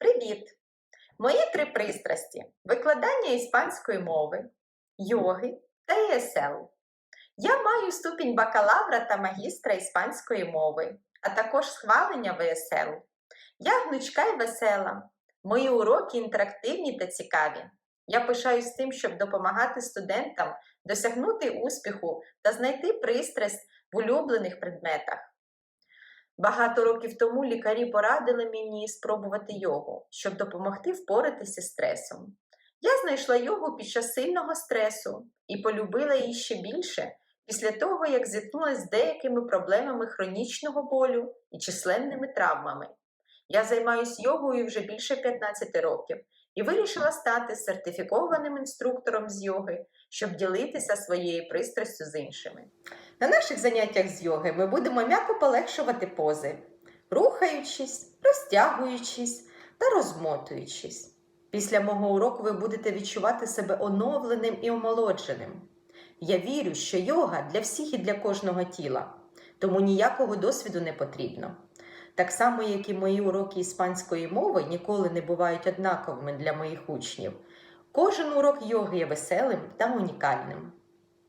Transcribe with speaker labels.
Speaker 1: Привіт! Мої три пристрасті: викладання іспанської мови, йоги та ЄСЛ. Я маю ступінь бакалавра та магістра іспанської мови, а також схвалення ВСЛ. Я гнучка і весела. Мої уроки інтерактивні та цікаві. Я пишаюсь тим, щоб допомагати студентам досягнути успіху та знайти пристрасть в улюблених предметах. Багато років тому лікарі порадили мені спробувати йогу, щоб допомогти впоратися з стресом. Я знайшла йогу під час сильного стресу і полюбила її ще більше після того, як зіткнулася з деякими проблемами хронічного болю і численними травмами. Я займаюся йогою вже більше 15 років і вирішила стати сертифікованим інструктором з йоги, щоб ділитися своєю пристрастю з іншими. На наших заняттях з йоги ми будемо м'яко полегшувати пози, рухаючись, розтягуючись та розмотуючись. Після мого уроку ви будете відчувати себе оновленим і омолодженим. Я вірю, що йога для всіх і для кожного тіла, тому ніякого досвіду не потрібно. Так само, як і мої уроки іспанської мови ніколи не бувають однаковими для моїх учнів. Кожен урок йоги є веселим та унікальним.